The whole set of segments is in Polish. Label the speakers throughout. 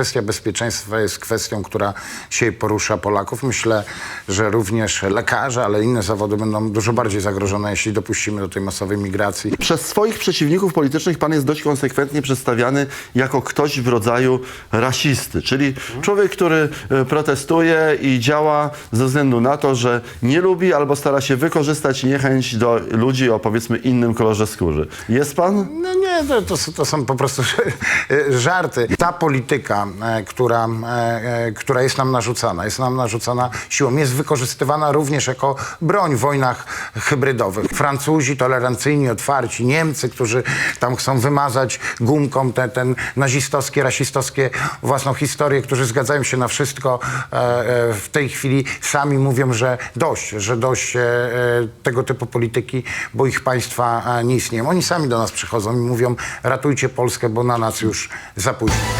Speaker 1: kwestia bezpieczeństwa jest kwestią, która dzisiaj porusza Polaków. Myślę, że również lekarze, ale inne zawody będą dużo bardziej zagrożone, jeśli dopuścimy do tej masowej migracji.
Speaker 2: Przez swoich przeciwników politycznych pan jest dość konsekwentnie przedstawiany jako ktoś w rodzaju rasisty, czyli człowiek, który e, protestuje i działa ze względu na to, że nie lubi albo stara się wykorzystać niechęć do ludzi o powiedzmy innym kolorze skóry. Jest pan?
Speaker 1: No nie, to, to, to są po prostu żarty. Ta polityka, która, e, e, która jest nam narzucana, jest nam narzucana siłą, jest wykorzystywana również jako broń w wojnach hybrydowych. Francuzi tolerancyjni, otwarci, Niemcy, którzy tam chcą wymazać gumką te, ten nazistowskie, rasistowskie własną historię, którzy zgadzają się na wszystko, e, e, w tej chwili sami mówią, że dość, że dość e, e, tego typu polityki, bo ich państwa e, nie istnieją. Oni sami do nas przychodzą i mówią, ratujcie Polskę, bo na nas już za późno.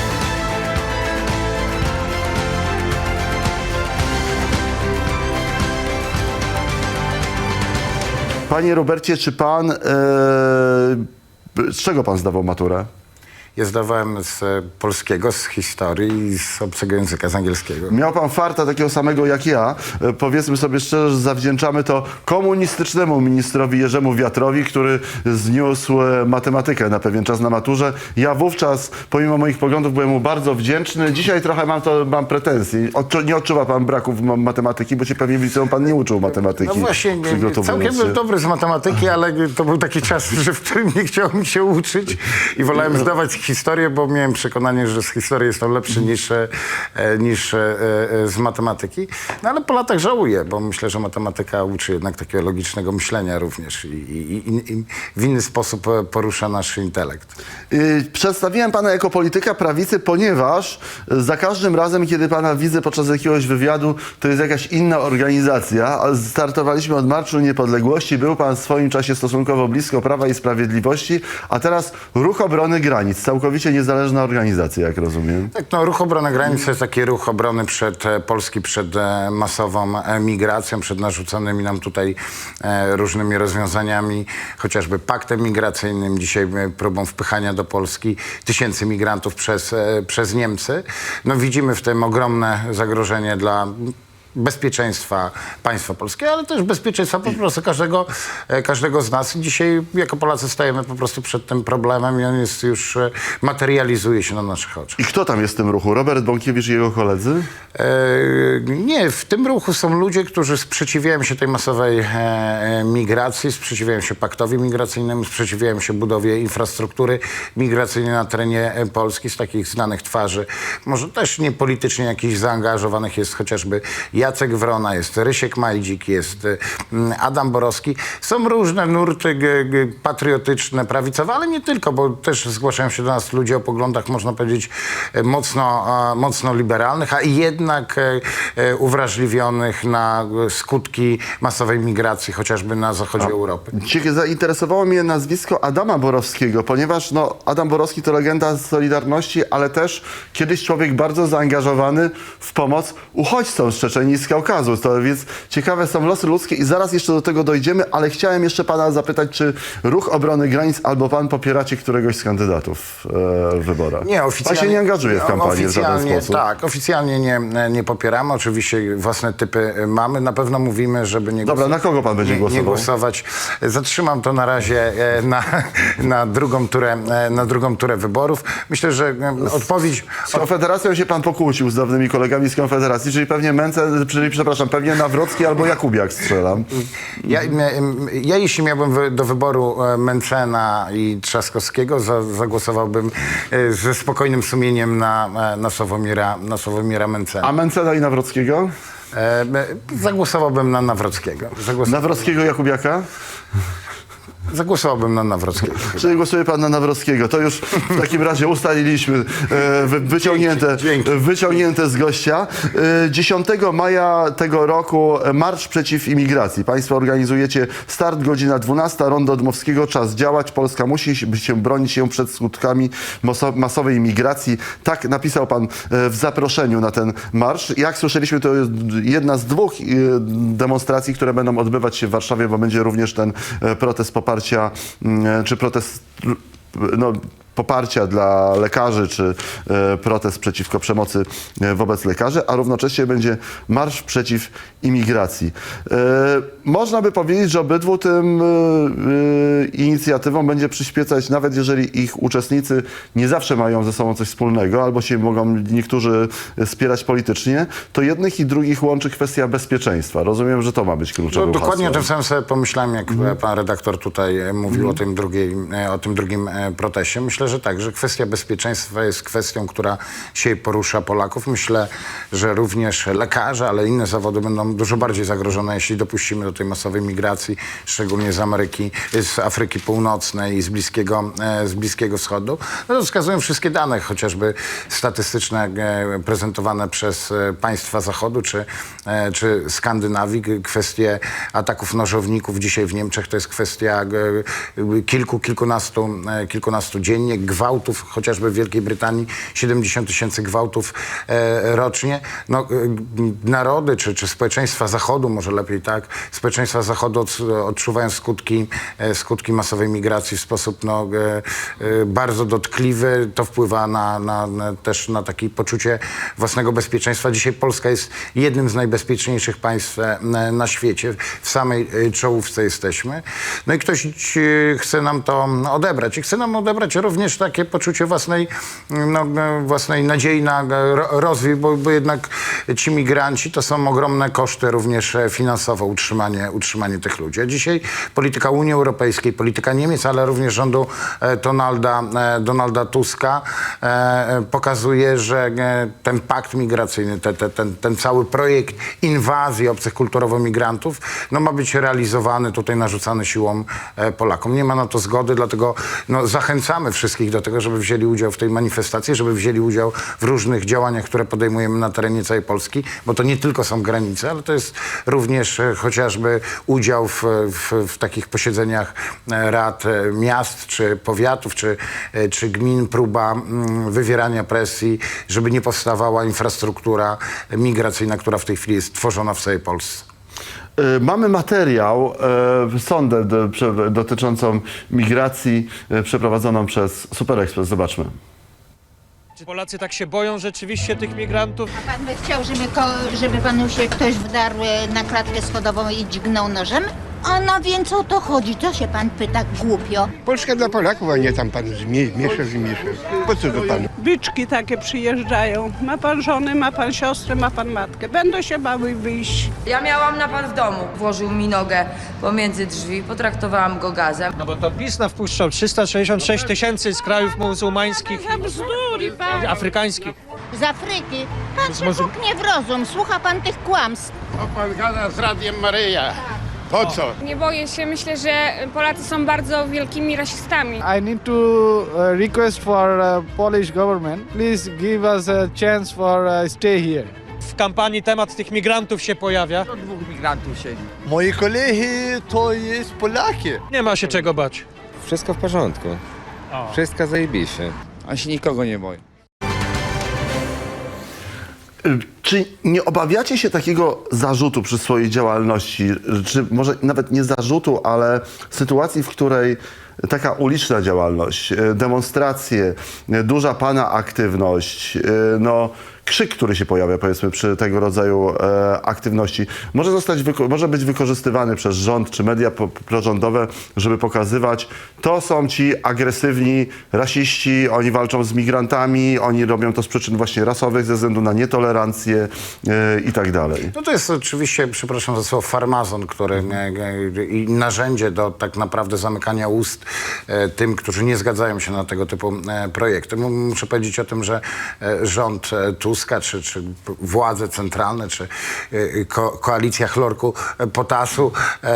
Speaker 2: Panie Robercie, czy pan... E, z czego pan zdawał maturę?
Speaker 1: Ja zdawałem z e, polskiego, z historii i z obcego języka, z angielskiego.
Speaker 2: Miał pan farta takiego samego jak ja. E, Powiedzmy sobie szczerze, że zawdzięczamy to komunistycznemu ministrowi Jerzemu Wiatrowi, który zniósł e, matematykę na pewien czas na maturze. Ja wówczas, pomimo moich poglądów, byłem mu bardzo wdzięczny. Dzisiaj trochę mam to, mam pretensje. Odczu, nie odczuwa pan braków ma- matematyki, bo się pewnie w liceum pan nie uczył matematyki.
Speaker 1: No właśnie, nie,
Speaker 2: przygotowując
Speaker 1: całkiem
Speaker 2: się.
Speaker 1: był dobry z matematyki, ale to był taki czas, że w którym nie chciało mi się uczyć i wolałem zdawać historię, bo miałem przekonanie, że z historii jestem lepszy niż, e, niż e, e, z matematyki. No ale po latach żałuję, bo myślę, że matematyka uczy jednak takiego logicznego myślenia również i, i, i, i w inny sposób porusza nasz intelekt.
Speaker 2: Y, Przedstawiłem pana jako polityka prawicy, ponieważ za każdym razem, kiedy pana widzę podczas jakiegoś wywiadu, to jest jakaś inna organizacja. Startowaliśmy od Marszu Niepodległości, był pan w swoim czasie stosunkowo blisko Prawa i Sprawiedliwości, a teraz Ruch Obrony Granic, całkowicie niezależna organizacja, jak rozumiem.
Speaker 1: Tak, no, ruch obrony granic to jest taki ruch obrony przed e, Polski przed e, masową migracją, przed narzuconymi nam tutaj e, różnymi rozwiązaniami, chociażby paktem migracyjnym, dzisiaj próbą wpychania do Polski tysięcy migrantów przez, przez Niemcy. No, widzimy w tym ogromne zagrożenie dla bezpieczeństwa państwa polskiego, ale też bezpieczeństwa po prostu każdego, e, każdego z nas. Dzisiaj jako Polacy stajemy po prostu przed tym problemem i on jest już, e, materializuje się na naszych oczach.
Speaker 2: I kto tam jest w tym ruchu? Robert Bąkiewicz i jego koledzy?
Speaker 1: E, Nie, w tym ruchu są ludzie, którzy sprzeciwiają się tej masowej e, e, migracji, sprzeciwiają się paktowi migracyjnemu, sprzeciwiają się budowie infrastruktury migracyjnej na terenie Polski z takich znanych twarzy. Może też nie politycznie jakichś zaangażowanych jest chociażby Jacek Wrona, jest Rysiek Majdzik, jest e, m, Adam Borowski. Są różne nurty patriotyczne, prawicowe, ale nie tylko, bo też zgłaszają się do nas ludzie o poglądach, można powiedzieć, e, mocno, mocno liberalnych, a jednak e, e, uwrażliwionych na skutki masowej migracji, chociażby na zachodzie Europy.
Speaker 2: Cie- Zainteresowało mnie nazwisko Adama Borowskiego, ponieważ no, Adam Borowski to legenda Solidarności, ale też kiedyś człowiek bardzo zaangażowany w pomoc uchodźcom z Czeczenii i z Kaukazu. To więc ciekawe są losy ludzkie i zaraz jeszcze do tego dojdziemy, ale chciałem jeszcze pana zapytać, czy Ruch Obrony Granic albo pan popieracie któregoś z kandydatów e, w wyborach?
Speaker 1: Nie, oficjalnie.
Speaker 2: Pan się nie angażuje w kampanię w żaden
Speaker 1: oficjalnie,
Speaker 2: sposób.
Speaker 1: Tak, oficjalnie nie, nie popieramy. Oczywiście własne typy y, mamy. Na pewno mówimy, żeby nie
Speaker 2: Dobra, na kogo pan będzie
Speaker 1: nie, nie
Speaker 2: głosował?
Speaker 1: głosować. Zatrzymam to na razie e, na, na, drugą turę, e, na drugą turę wyborów. Myślę, że e, odpowiedź...
Speaker 2: Z Konfederacją się pan pokłócił z dawnymi kolegami z Konfederacji, czyli pewnie Męce, czyli przepraszam, pewnie Nawrocki albo Jakubiak strzelam.
Speaker 1: Ja, ja jeśli miałbym do wyboru e, Mencena i Trzaskowskiego, za, zagłosowałbym e, ze spokojnym sumieniem na, e, na, Sławomira, na Sławomira Mencena.
Speaker 2: A Mencena i Nawrockiego?
Speaker 1: E, zagłosowałbym na Nawrockiego. Zagłos,
Speaker 2: Nawrockiego Jakubiaka?
Speaker 1: Zagłosowałbym na Nawrockiego.
Speaker 2: Czyli głosuje pan na Nawrockiego. To już w takim razie ustaliliśmy, e, wy- wyciągnięte,
Speaker 1: Dzięki,
Speaker 2: wyciągnięte z gościa. E, 10 maja tego roku e, Marsz Przeciw Imigracji. Państwo organizujecie start godzina 12, Rondo Dmowskiego, czas działać. Polska musi się- się bronić się przed skutkami maso- masowej imigracji. Tak napisał pan e, w zaproszeniu na ten marsz. Jak słyszeliśmy, to jest jedna z dwóch e, demonstracji, które będą odbywać się w Warszawie, bo będzie również ten e, protest poparcia, mm, czy protest no, poparcia dla lekarzy, czy e, protest przeciwko przemocy e, wobec lekarzy, a równocześnie będzie marsz przeciw imigracji. E, Można by powiedzieć, że obydwu tym e, e, inicjatywom będzie przyspiecać, nawet jeżeli ich uczestnicy nie zawsze mają ze sobą coś wspólnego, albo się mogą niektórzy spierać politycznie, to jednych i drugich łączy kwestia bezpieczeństwa. Rozumiem, że to ma być
Speaker 1: No,
Speaker 2: kluczowe
Speaker 1: dokładnie o
Speaker 2: hasło.
Speaker 1: tym samym sobie pomyślałem, jak e, pan redaktor tutaj mówił o, tym drugiej, e, o tym drugim e, proteście. Myślę, że tak, że kwestia bezpieczeństwa jest kwestią, która dzisiaj porusza Polaków. Myślę, że również lekarze, ale inne zawody będą dużo bardziej zagrożone, jeśli dopuścimy do tej masowej migracji, szczególnie z Ameryki, z Afryki Północnej i z Bliskiego, e, z Bliskiego Wschodu. No to wskazują wszystkie dane, chociażby statystyczne e, prezentowane przez e, państwa Zachodu czy, czy Skandynawii. Kwestie ataków nożowników dzisiaj w Niemczech to jest kwestia kilku, kilkunastu, kilkunastu dziennie. Gwałtów, chociażby w Wielkiej Brytanii 70 tysięcy gwałtów e, rocznie. No, e, narody czy, czy społeczeństwa Zachodu, może lepiej tak, społeczeństwa Zachodu od, odczuwają skutki, e, skutki masowej migracji w sposób no, e, e, bardzo dotkliwy. To wpływa na, na, na, też na takie poczucie własnego bezpieczeństwa. Dzisiaj Polska jest jednym z najbezpieczniejszych państw e, na świecie. W samej czołówce jesteśmy. No i ktoś chce nam to odebrać. I chce nam odebrać również takie poczucie własnej, no, e, własnej nadziei na e, ro- rozwój, bo, bo jednak ci migranci to są ogromne koszty również e, finansowe utrzymanie, utrzymanie tych ludzi. A dzisiaj polityka Unii Europejskiej, polityka Niemiec, ale również rządu e, Donalda, Donalda Tuska pokazuje, że ten pakt migracyjny, te, te, ten, ten cały projekt inwazji obcych kulturowo migrantów, no ma być realizowany, tutaj narzucany siłą Polakom. Nie ma na to zgody, dlatego no, zachęcamy wszystkich do tego, żeby wzięli udział w tej manifestacji, żeby wzięli udział w różnych działaniach, które podejmujemy na terenie całej Polski, bo to nie tylko są granice, ale to jest również e, chociażby udział w, w, w takich posiedzeniach e, rad e, miast, czy powiatów, czy, czy gmin, próba mm, wywierania presji, żeby nie powstawała infrastruktura migracyjna, która w tej chwili jest tworzona w całej Polsce.
Speaker 2: E, Mamy materiał, e, sondę dotyczącą migracji e, przeprowadzoną przez Super Express. Zobaczmy.
Speaker 3: Czy Polacy tak się boją rzeczywiście tych migrantów?
Speaker 4: Pan by chciał, żeby, ko, żeby panu się ktoś wdarł na klatkę schodową i dźgnął nożem? A no więc o to chodzi, to się pan pyta głupio.
Speaker 5: Polska dla Polaków, a nie tam pan zmie- miesza z miesza. Po co to panu?
Speaker 6: Byczki takie przyjeżdżają. Ma pan żonę, ma pan siostrę, ma pan matkę. Będą się bały wyjść.
Speaker 7: Ja miałam napad w domu. Włożył mi nogę pomiędzy drzwi, potraktowałam go gazem.
Speaker 3: No bo to PiS nam wpuszczał 366 tysięcy z krajów muzułmańskich,
Speaker 6: Za bzdury, pan.
Speaker 3: afrykańskich.
Speaker 4: Z Afryki. Pan się puknie w rozum, słucha pan tych kłamstw.
Speaker 5: O pan gada z Radiem Maryja. Po co?
Speaker 8: Nie boję się, myślę, że Polacy są bardzo wielkimi rasistami.
Speaker 9: I need to uh, request for uh, Polish government, please give us a chance for uh, stay here.
Speaker 3: W kampanii temat tych migrantów się pojawia.
Speaker 5: Moi kolegi to jest Polaki.
Speaker 3: Nie ma się czego bać.
Speaker 10: Wszystko w porządku. Wszystko zajebiście.
Speaker 9: On się nikogo nie boi.
Speaker 2: Czy nie obawiacie się takiego zarzutu przy swojej działalności, czy może nawet nie zarzutu, ale sytuacji, w której taka uliczna działalność, y, demonstracje, y, duża pana aktywność, y, no krzyk, który się pojawia powiedzmy przy tego rodzaju e, aktywności, może, zostać może być wykorzystywany przez rząd czy media prorządowe, żeby pokazywać, to są ci agresywni rasiści, oni walczą z migrantami, oni robią to z przyczyn właśnie rasowych, ze względu na nietolerancję e, i tak dalej.
Speaker 1: No to jest oczywiście, przepraszam za słowo, farmazon, który e, e, i narzędzie do tak naprawdę zamykania ust e, tym, którzy nie zgadzają się na tego typu e, projekty. Muszę powiedzieć o tym, że e, rząd e, Tuska, czy, czy władze centralne, czy e, ko koalicja chlorku e, potasu e,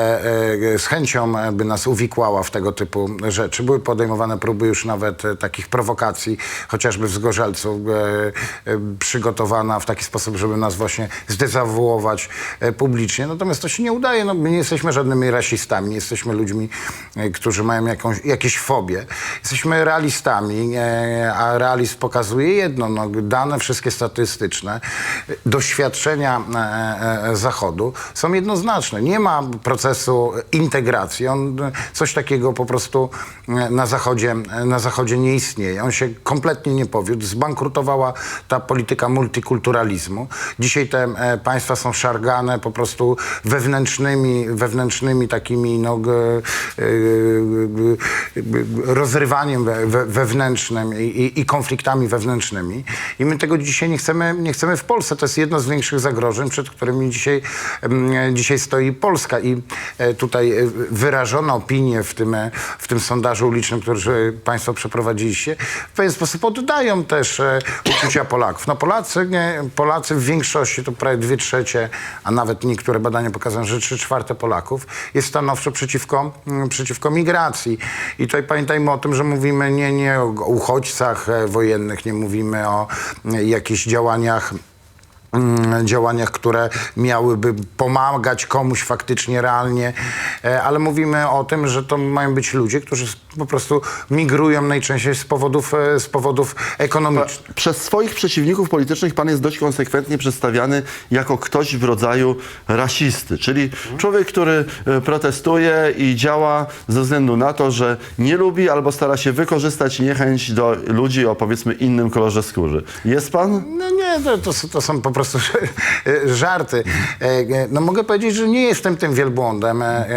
Speaker 1: e, z chęcią by nas uwikłała w tego typu rzeczy. Były podejmowane próby już nawet takich prowokacji, chociażby w Zgorzelcu, przygotowana w taki sposób żeby nas właśnie zdezawuować publicznie. Natomiast to się nie udaje. No, my nie jesteśmy żadnymi rasistami, nie jesteśmy ludźmi, którzy mają jakąś, jakieś fobie. Jesteśmy realistami, a realizm pokazuje jedno, no, dane wszystkie statystyczne, e, doświadczenia e, e, Zachodu są jednoznaczne. Nie ma procesu integracji. On, e, coś takiego po prostu e, na Zachodzie, e, na Zachodzie nie istnieje. On się kompletnie nie powiódł. Zbankrutowała ta polityka multikulturalizmu. Dzisiaj te e, państwa są szargane po prostu wewnętrznymi, wewnętrznymi takimi no, e, e, e, rozrywaniem we, we, wewnętrznym i, i, i konfliktami wewnętrznymi. I my tego dzisiaj nie chcemy, nie chcemy w Polsce. To jest jedno z większych zagrożeń, przed którymi dzisiaj, dzisiaj stoi Polska. I e, tutaj e, wyrażone opinie w tym, e, w tym sondażu ulicznym, który Państwo przeprowadziliście, w pewien sposób oddają też uczucia Polaków. No Polacy, nie, Polacy w większości, to prawie dwie trzecie, a nawet niektóre badania pokazują, że trzy czwarte Polaków jest stanowczo przeciwko, mm, przeciwko migracji. I tutaj pamiętajmy o tym, że mówimy nie, nie o uchodźcach wojennych, nie mówimy o e, jakichś działaniach działaniach, które miałyby pomagać komuś faktycznie realnie, e, ale mówimy o tym, że to mają być ludzie, którzy po prostu migrują najczęściej z powodów, e, z powodów ekonomicznych.
Speaker 2: Przez swoich przeciwników politycznych pan jest dość konsekwentnie przedstawiany jako ktoś w rodzaju rasisty, czyli człowiek, który e, protestuje i działa ze względu na to, że nie lubi albo stara się wykorzystać niechęć do ludzi o powiedzmy innym kolorze skóry. Jest pan?
Speaker 1: No nie, to, to, to są po prostu żarty. E, e, No mogę powiedzieć, że nie jestem tym wielbłądem. E, e,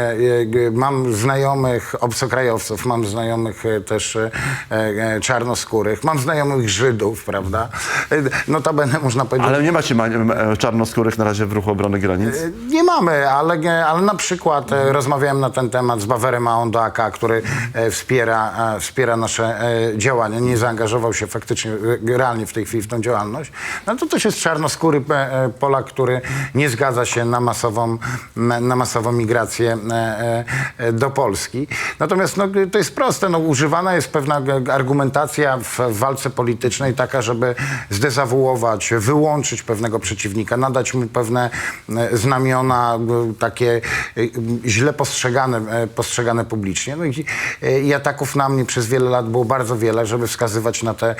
Speaker 1: e, Mam znajomych obcokrajowców, mam znajomych e, też e, e, czarnoskórych, mam znajomych Żydów, prawda? E, Notabene można powiedzieć...
Speaker 2: Ale nie macie ma- e, czarnoskórych na razie w ruchu obrony granic?
Speaker 1: Nie mamy, ale, ale na przykład e, rozmawiałem na ten temat z Bawerem Aondoaka, który e, wspiera, e, wspiera nasze e, działania. Nie zaangażował się faktycznie e, realnie w tej chwili w tą działalność. No to też jest czarnoskóry e, e, Polak, który nie zgadza się na masową, na masową migrację e, e, do Polski. Natomiast no, to jest proste. No, używana jest pewna argumentacja w walce politycznej taka, żeby zdezawuować, wyłączyć pewnego przeciwnika, nadać mu pewne znamiona takie źle postrzegane, postrzegane publicznie. No i, i ataków na mnie przez wiele lat było bardzo wiele, żeby wskazywać na te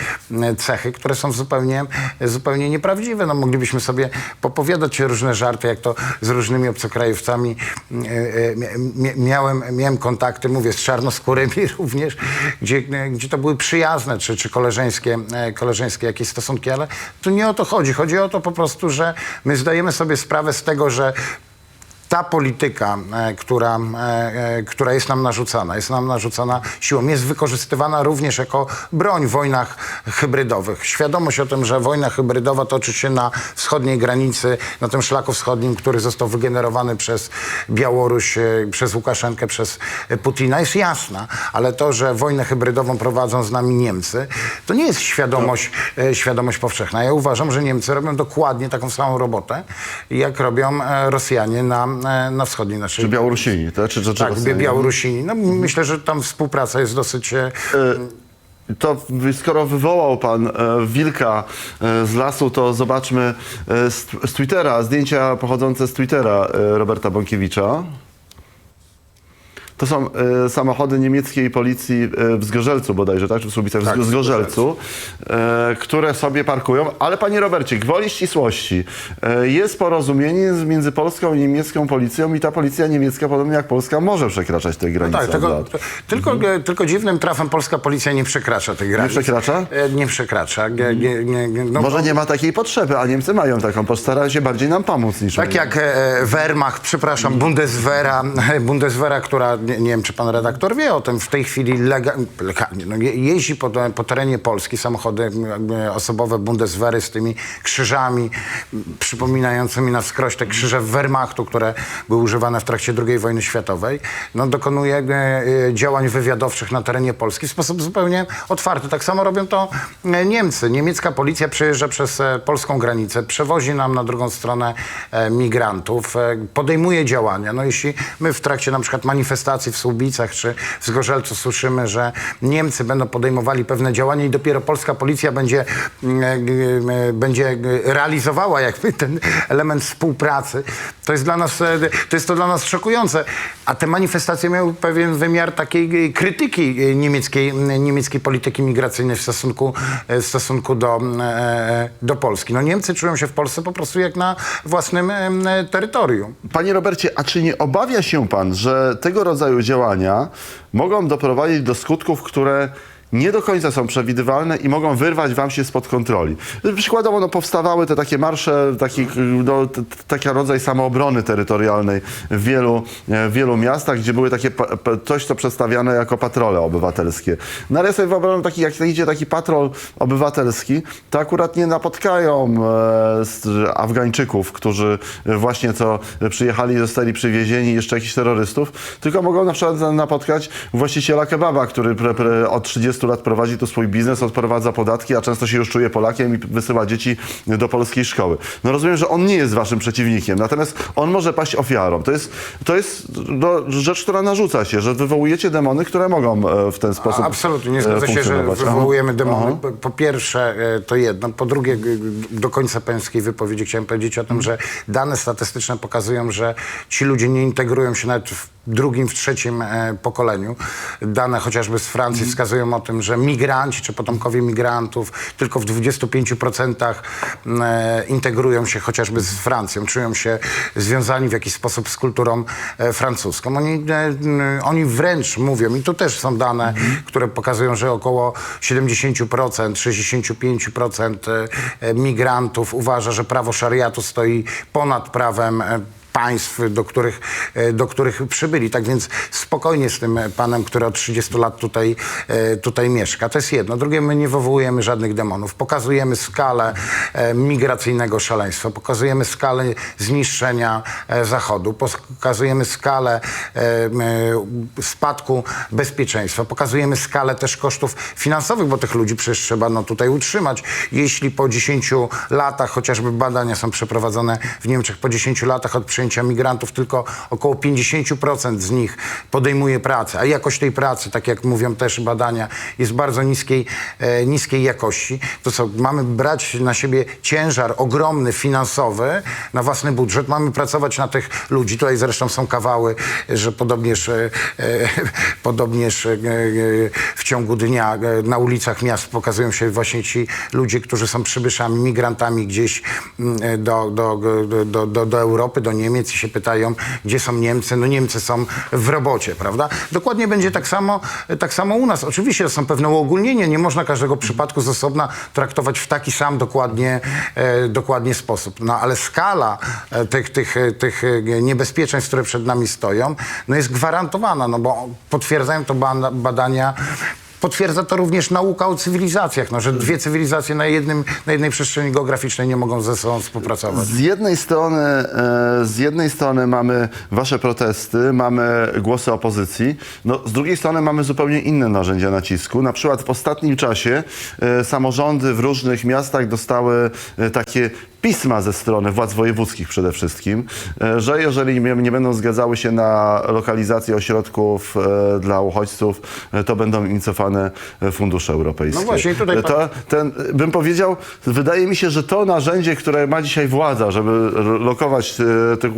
Speaker 1: cechy, które są zupełnie, zupełnie nieprawdziwe. No, moglibyśmy sobie popowiadać różne żarty, jak to z różnymi obcokrajowcami e, e, mia- miałem, miałem kontakty, mówię, z czarnoskórymi również, gdzie, gdzie to były przyjazne, czy, czy koleżeńskie, e, koleżeńskie jakieś stosunki, ale tu nie o to chodzi. Chodzi o to po prostu, że my zdajemy sobie sprawę z tego, że ta polityka, e, która, e, e, która jest nam narzucana, jest nam narzucana siłą, jest wykorzystywana również jako broń w wojnach hybrydowych. Świadomość o tym, że wojna hybrydowa toczy się na wschodniej granicy, na tym szlaku wschodnim, który został wygenerowany przez Białoruś, przez Łukaszenkę, przez Putina, jest jasna. Ale to, że wojnę hybrydową prowadzą z nami Niemcy, to nie jest świadomość, e, świadomość powszechna. Ja uważam, że Niemcy robią dokładnie taką samą robotę, jak robią Rosjanie na, na wschodniej naszej
Speaker 2: Czy Białorusini, tak? Czy, czy, czy
Speaker 1: tak? Białorusini. No, myślę, że tam współpraca jest dosyć... e,
Speaker 2: To w- skoro wywołał pan e, wilka e, z lasu, to zobaczmy e, z, z Twittera, zdjęcia pochodzące z Twittera e, Roberta Bąkiewicza. To są e, samochody niemieckiej policji e, w Zgorzelcu bodajże, tak? Czy w Słubicach?
Speaker 1: Tak, w
Speaker 2: Zgorzelcu, e, które sobie parkują. Ale panie Robercie, gwoli ścisłości. E, jest porozumienie z- między polską i niemiecką policją i ta policja niemiecka, podobnie jak polska, może przekraczać te granice.
Speaker 1: tak,
Speaker 2: od
Speaker 1: tylko,
Speaker 2: lat.
Speaker 1: tylko, e, tylko dziwnym trafem polska policja nie przekracza tej granicy.
Speaker 2: przekracza?
Speaker 1: E, Nie przekracza. Nie, nie, nie, nie, no,
Speaker 2: Może nie ma takiej potrzeby, a Niemcy mają taką. Postarają się bardziej nam pomóc niż
Speaker 1: Tak
Speaker 2: my.
Speaker 1: jak e, Wehrmacht, przepraszam, Bundeswehra, Bundeswehra, która, nie, nie wiem czy pan redaktor wie o tym, w tej chwili lega, legalnie no, je, jeździ po, po terenie Polski samochody osobowe Bundeswehry z tymi krzyżami przypominającymi na wskroś te krzyże Wehrmachtu, które były używane w trakcie II wojny światowej. No, dokonuje e, e, działań wywiadowczych na terenie Polski w sposób zupełnie otwarty. Tak samo robią to e, Niemcy. Niemiecka policja przejeżdża przez polską granicę, przewozi nam na drugą stronę migrantów, podejmuje działania. No jeśli my w trakcie na przykład manifestacji manifestacji w Słubicach czy w Zgorzelcu słyszymy, że Niemcy będą podejmowali pewne działania i dopiero polska policja będzie, mm, e, e, będzie realizowała jakby ten element współpracy, to jest dla nas, e, to jest to dla nas szokujące. A te manifestacje miały pewien wymiar takiej krytyki niemieckiej, niemieckiej polityki migracyjnej w stosunku, w stosunku do, do Polski. No Niemcy czują się w Polsce po prostu jak na własnym terytorium.
Speaker 2: Panie Robercie, a czy nie obawia się pan, że tego rodzaju działania mogą doprowadzić do skutków, które nie do końca są przewidywalne i mogą wyrwać wam się spod kontroli. Przykładowo no, powstawały te takie marsze, taki, no, taki rodzaj samoobrony terytorialnej w wielu, e, w wielu miastach, gdzie były takie coś, co przedstawiane jako patrole obywatelskie. No ja sobie wyobrażam, taki, jak idzie taki patrol obywatelski, to akurat nie napotkają e, Afgańczyków, którzy właśnie co przyjechali zostali przywiezieni, jeszcze jakichś terrorystów, tylko mogą na przykład napotkać właściciela kebaba, który pre, pre, od 30 lat prowadzi tu swój biznes, odprowadza podatki, a często się już czuje Polakiem i wysyła dzieci do polskiej szkoły. No rozumiem, że on nie jest waszym przeciwnikiem, natomiast on może paść ofiarą. To jest, to jest no, rzecz, która narzuca się, że wywołujecie demony, które mogą e, w ten sposób
Speaker 1: Absolutnie, nie
Speaker 2: e,
Speaker 1: zgadza się, że
Speaker 2: funkcjonować. Aha.
Speaker 1: wywołujemy demony.
Speaker 2: Aha.
Speaker 1: Po- pierwsze e, to jedno, po drugie do końca pańskiej wypowiedzi chciałem powiedzieć o tym, że dane statystyczne pokazują, że ci ludzie nie integrują się nawet w drugim, w trzecim e, pokoleniu. Dane chociażby z Francji wskazują o tym, że migranci czy potomkowie migrantów tylko w 25% e, integrują się chociażby z Francją, czują się związani w jakiś sposób z kulturą e, francuską. Oni, oni wręcz mówią, i tu też są dane, które pokazują, że około 70%, 65% e, e, migrantów uważa, że prawo szariatu stoi ponad prawem państw, do których, e, do których przybyli. Tak więc spokojnie z tym panem, który od 30 lat tutaj, e, tutaj mieszka. To jest jedno. Drugie, my nie wywołujemy żadnych demonów. Pokazujemy skalę e, migracyjnego szaleństwa, pokazujemy skalę zniszczenia Zachodu, pokazujemy skalę spadku bezpieczeństwa, pokazujemy skalę też kosztów finansowych, bo tych ludzi przecież trzeba no, tutaj utrzymać. Jeśli po 10 latach, chociażby badania są przeprowadzone w Niemczech, po 10 latach od przyjęcia migrantów tylko około 50% z nich podejmuje pracę, a jakość tej pracy, tak jak mówią też badania, jest bardzo niskiej, e, niskiej jakości, to co, mamy brać na siebie ciężar ogromny finansowy na własny budżet, mamy pracować na tych ludzi, tutaj zresztą są kawały, że podobnież, e, e, podobnież e, e, w ciągu dnia e, na ulicach miast pokazują się właśnie ci ludzie, którzy są przybyszami, migrantami gdzieś mm, e, do, do, do, do, do Europy, do Niemiec i się pytają, gdzie są Niemcy. No Niemcy są w robocie, prawda? Dokładnie będzie tak samo, tak samo u nas. Oczywiście są pewne uogólnienia, nie można każdego przypadku z osobna traktować w taki sam dokładnie, e, dokładnie sposób. No ale skala e, tych, tych, e, tych e, niebezpieczeństw, które przed nami stoją, no jest gwarantowana, no bo potwierdzają to ba- badania Potwierdza to również nauka o cywilizacjach, no, że dwie cywilizacje na, jednym, na jednej przestrzeni geograficznej nie mogą ze sobą współpracować.
Speaker 2: Z jednej strony, e, z jednej strony mamy wasze protesty, mamy głosy opozycji, no, z drugiej strony mamy zupełnie inne narzędzia nacisku. Na przykład w ostatnim czasie e, samorządy w różnych miastach dostały e, takie pisma ze strony władz wojewódzkich przede wszystkim, e, że jeżeli nie, będą zgadzały się na lokalizację ośrodków e, dla uchodźców, e, to będą im cofane fundusze europejskie.
Speaker 1: No właśnie, tutaj pan-
Speaker 2: To, ten, bym powiedział, wydaje mi się, że to narzędzie, które ma dzisiaj władza, żeby lokować tych,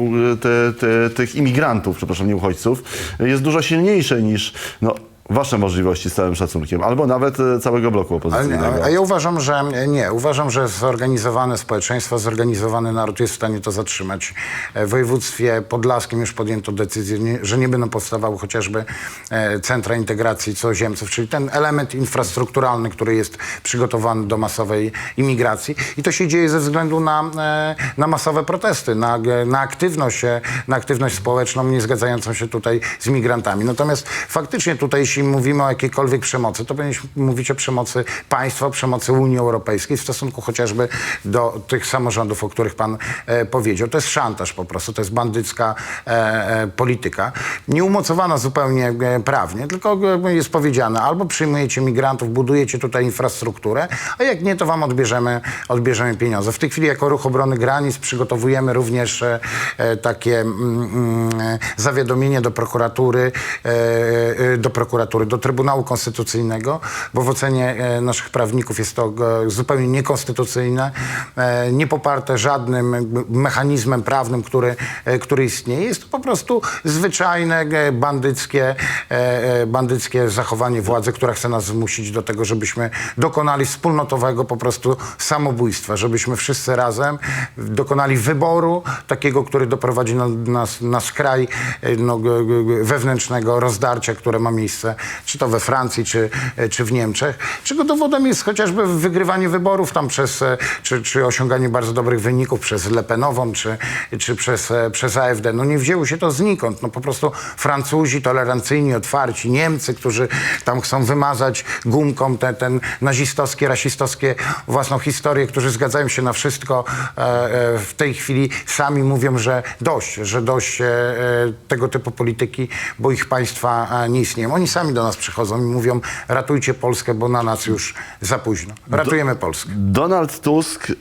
Speaker 2: te, tych imigrantów, przepraszam, nie uchodźców, jest dużo silniejsze niż no, wasze możliwości z całym szacunkiem, albo nawet e, całego bloku opozycyjnego.
Speaker 1: a, a ja uważam, że nie. Uważam, że zorganizowane społeczeństwo, zorganizowany naród jest w stanie to zatrzymać. E, W województwie podlaskim już podjęto decyzję, że nie będą powstawały chociażby e, centra integracji cudzoziemców, czyli ten element infrastrukturalny, który jest przygotowany do masowej imigracji. I to się dzieje ze względu na, na masowe protesty, na, na, aktywność, na aktywność społeczną nie zgadzającą się tutaj z migrantami. Natomiast faktycznie tutaj, jeśli jeśli mówimy o jakiejkolwiek przemocy, to powinniśmy mówić o przemocy państwa, przemocy Unii Europejskiej w stosunku chociażby do tych samorządów, o których pan e, powiedział. To jest szantaż po prostu, to jest bandycka e, e, polityka. Nieumocowana zupełnie e, prawnie, tylko e, jest powiedziane, albo przyjmujecie migrantów, budujecie tutaj infrastrukturę, a jak nie, to wam odbierzemy, odbierzemy pieniądze. W tej chwili jako Ruch Obrony Granic przygotowujemy również e, e, takie mm, mm, zawiadomienie do prokuratury, e, e, do prokuratury, do Trybunału Konstytucyjnego, bo w ocenie e, naszych prawników jest to e, zupełnie niekonstytucyjne, e, nie poparte żadnym mechanizmem prawnym, który, który istnieje. Jest to po prostu zwyczajne bandyckie, bandyckie zachowanie władzy, która chce nas zmusić do tego, żebyśmy dokonali wspólnotowego po prostu samobójstwa, żebyśmy wszyscy razem dokonali wyboru takiego, który doprowadzi na- nas na skraj no, wewnętrznego rozdarcia, które ma miejsce, czy to we Francji, czy, czy w Niemczech, czego dowodem jest chociażby wygrywanie wyborów tam przez, e, czy, czy osiąganie bardzo dobrych wyników przez Le Penową, czy, czy przez, e, przez AfD. No nie wzięło się to znikąd. No po prostu Francuzi tolerancyjni, otwarci, Niemcy, którzy tam chcą wymazać gumką te, ten nazistowskie, rasistowskie własną historię, którzy zgadzają się na wszystko, e, w tej chwili sami mówią, że dość, że dość tego typu polityki, bo ich państwa nie istnieją. Oni sami do nas przychodzą i mówią, ratujcie Polskę, bo na nas już za późno. Ratujemy Polskę.
Speaker 2: Donald Tusk y,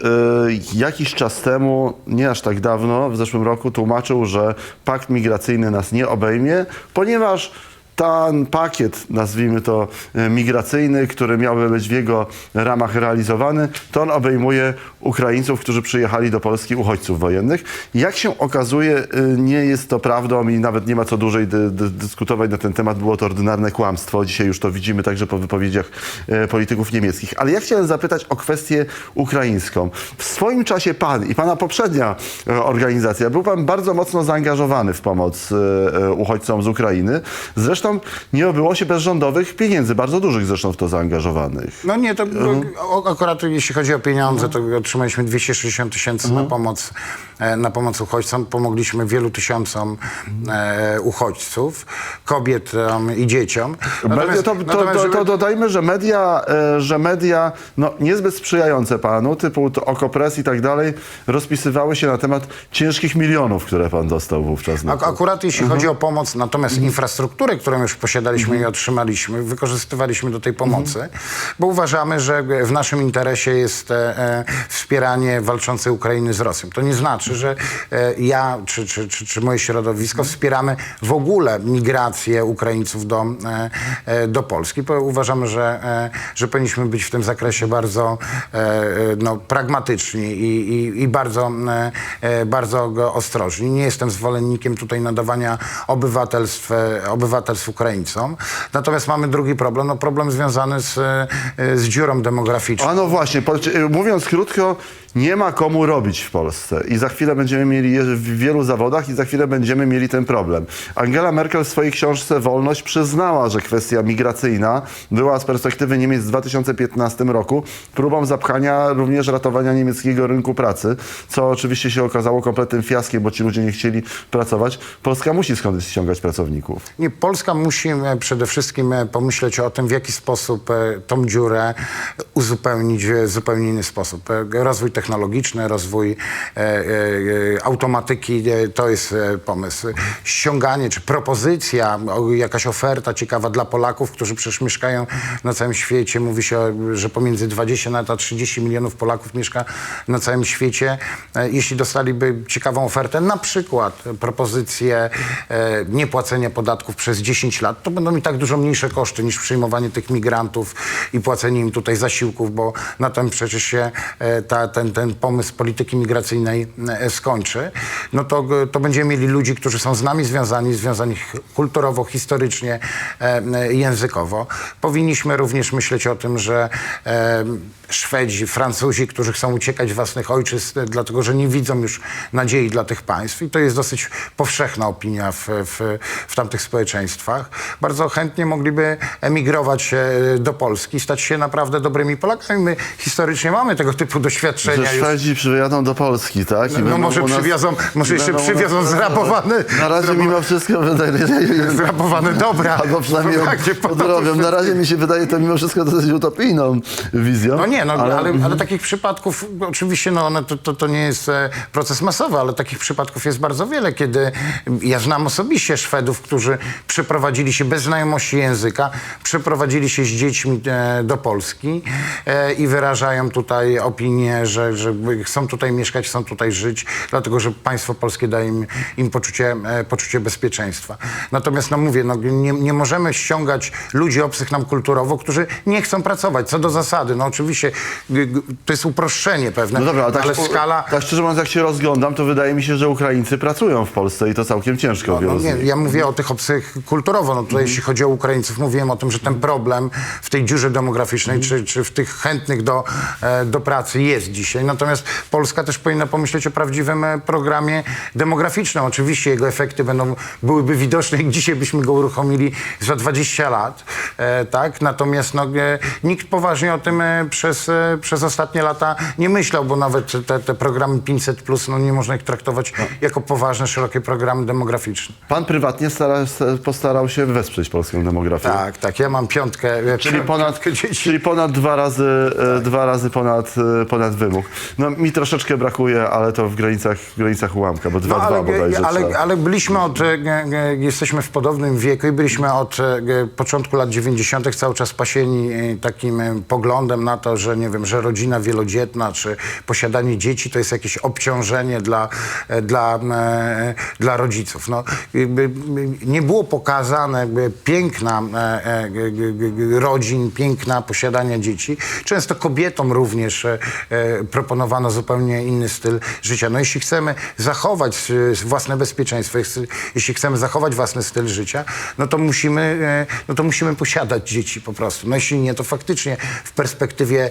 Speaker 2: jakiś czas temu, nie aż tak dawno, w zeszłym roku tłumaczył, że pakt migracyjny nas nie obejmie, ponieważ ten pakiet, nazwijmy to y, migracyjny, który miałby być w jego ramach realizowany, to on obejmuje Ukraińców, którzy przyjechali do Polski, uchodźców wojennych. Jak się okazuje, y, nie jest to prawdą i nawet nie ma co dłużej dy, dy, dyskutować na ten temat. Było to ordynarne kłamstwo. Dzisiaj już to widzimy także po wypowiedziach e, polityków niemieckich. Ale ja chciałem zapytać o kwestię ukraińską. W swoim czasie pan i pana poprzednia e, organizacja był pan bardzo mocno zaangażowany w pomoc e, e, uchodźcom z Ukrainy. Zresztą nie obyło się bez rządowych pieniędzy, bardzo dużych zresztą w to zaangażowanych.
Speaker 1: No nie, to o, akurat jeśli chodzi o pieniądze, to otrzymaliśmy 260 tysięcy na pomoc, na pomoc uchodźcom. Pomogliśmy wielu tysiącom e, uchodźców, kobietom i dzieciom.
Speaker 2: Media, to, to,
Speaker 1: natomiast,
Speaker 2: to,
Speaker 1: żeby-
Speaker 2: to dodajmy, że media, e, że media no, niezbyt sprzyjające panu, typu to Okopres i tak dalej, rozpisywały się na temat ciężkich milionów, które pan dostał wówczas.
Speaker 1: Ak- akurat jeśli chodzi o pomoc, natomiast infrastrukturę, którą już posiadaliśmy i otrzymaliśmy, wykorzystywaliśmy do tej pomocy, bo uważamy, że w naszym interesie jest e, e, wspieranie walczącej Ukrainy z Rosją. To nie znaczy, że e, ja czy, czy, czy, czy moje środowisko wspieramy w ogóle migrację Ukraińców do, e, e, do Polski. Uważamy, że, że powinniśmy być w tym zakresie bardzo no, pragmatyczni i, i, i bardzo, bardzo ostrożni. Nie jestem zwolennikiem tutaj nadawania obywatelstw, obywatelstw Ukraińcom. Natomiast mamy drugi problem, no problem związany z, z dziurą demograficzną.
Speaker 2: A no właśnie, mówiąc krótko, nie ma komu robić w Polsce i za chwilę będziemy mieli w wielu zawodach i za chwilę będziemy mieli ten problem. Angela Merkel w swojej książce Wolność przyznała, że kwestia migracyjna była z perspektywy Niemiec w 2015 roku próbą zapchania również ratowania niemieckiego rynku pracy, co oczywiście się okazało kompletnym fiaskiem, bo ci ludzie nie chcieli pracować. Polska musi skądś ściągać pracowników.
Speaker 1: Nie, Polska musi e, przede wszystkim e, pomyśleć o tym, w jaki sposób e, tą dziurę uzupełnić w zupełnie inny sposób. Rozwój technologiczny, rozwój e, e, e, automatyki to jest pomysł. Ściąganie czy propozycja, jakaś oferta ciekawa dla Polaków, którzy przecież mieszkają na całym świecie. Mówi się, że pomiędzy 20 nawet a 30 milionów Polaków mieszka na całym świecie. Jeśli dostaliby ciekawą ofertę, na przykład propozycję niepłacenia podatków przez 10 lat, to będą i tak dużo mniejsze koszty niż przyjmowanie tych migrantów i płacenie im tutaj zasiłków, bo na tym przecież się ta, ten, ten pomysł polityki migracyjnej e, skończy. No to, g- to będziemy mieli ludzi, którzy są z nami związani, związani kulturowo, historycznie, e, e, językowo. Powinniśmy również myśleć o tym, że e, Szwedzi, Francuzi, którzy chcą uciekać własnych ojczyzn, dlatego że nie widzą już nadziei dla tych państw. I to jest dosyć powszechna opinia w, w, w tamtych społeczeństwach. Bardzo chętnie mogliby emigrować e, do Polski, stać się naprawdę dobrymi Polakami. My historycznie mamy tego typu
Speaker 2: Że
Speaker 1: doświadczenia już.
Speaker 2: Szwedzi przyjadą do Polski, tak?
Speaker 1: No,
Speaker 2: będą
Speaker 1: może przywiozą, może jeszcze przywiozą zrabowane,
Speaker 2: Na razie mimo wszystko wydaje
Speaker 1: zrabowane dobra.
Speaker 2: Albo przynajmniej
Speaker 1: Tak,
Speaker 2: odrobią. Na razie mi się wydaje to mimo wszystko dosyć utopijną wizją.
Speaker 1: No nie, no, ale, ale,
Speaker 2: mhm.
Speaker 1: takich przypadków, oczywiście no, one, to, to, to nie jest e, proces masowy, ale takich przypadków jest bardzo wiele, kiedy ja znam osobiście Szwedów, którzy przeprowadzili się bez znajomości języka, przeprowadzili się z dziećmi e, do Polski e, i wyrażają tutaj opinię, że, że chcą tutaj mieszkać, chcą tutaj żyć, dlatego że państwo polskie daje im, im poczucie, e, poczucie bezpieczeństwa. Natomiast, no mówię, no, nie, nie możemy ściągać ludzi obcych nam kulturowo, którzy nie chcą pracować, co do zasady. No oczywiście g- to jest uproszczenie pewne,
Speaker 2: No dobra, ale tak,
Speaker 1: ale skala...
Speaker 2: tak szczerze mówiąc, jak się rozglądam, to wydaje mi się, że Ukraińcy pracują w Polsce i to całkiem ciężko
Speaker 1: No, no nie, ja mówię o tych obcych kulturowo. No tutaj jeśli chodzi o Ukraińców, mówiłem o tym, że ten problem w tej dziurze demograficznej, czy, czy w tych chętnych do, e, do pracy jest dzisiaj. Natomiast Polska też powinna pomyśleć o prawdziwym e, programie demograficznym. Oczywiście jego efekty będą, byłyby widoczne i dzisiaj byśmy go uruchomili za 20 lat. E, tak? Natomiast no, nikt poważnie o tym e, przez, e, przez ostatnie lata nie myślał, bo nawet te, te programy 500 plus, no nie można ich traktować jako poważne, szerokie programy demograficzne.
Speaker 2: Pan prywatnie stara, postarał się wesprzeć polską demografię.
Speaker 1: Tak, tak. Ja mam piątkę.
Speaker 2: Czyli ponad,
Speaker 1: dzieci.
Speaker 2: czyli ponad dwa razy, e, dwa razy ponad, e, ponad wymóg. No mi troszeczkę brakuje, ale to w granicach, w granicach ułamka, bo dwa,
Speaker 1: No,
Speaker 2: dwa
Speaker 1: ale,
Speaker 2: bodajże
Speaker 1: ale,
Speaker 2: trzeba.
Speaker 1: ale byliśmy od, jesteśmy w podobnym wieku i byliśmy od początku lat 90. cały czas pasieni takim poglądem na to, że nie wiem, że rodzina wielodzietna czy posiadanie dzieci to jest jakieś obciążenie dla, e, dla, e, dla rodziców. No, nie było pokazane piękna e, rodzin, piękna posiadania dzieci. Często kobietom również proponowano zupełnie inny styl życia. No jeśli chcemy zachować własne bezpieczeństwo, jeśli- chcemy zachować własny styl życia, no to musimy, no to musimy posiadać dzieci po prostu. No jeśli nie, to faktycznie w perspektywie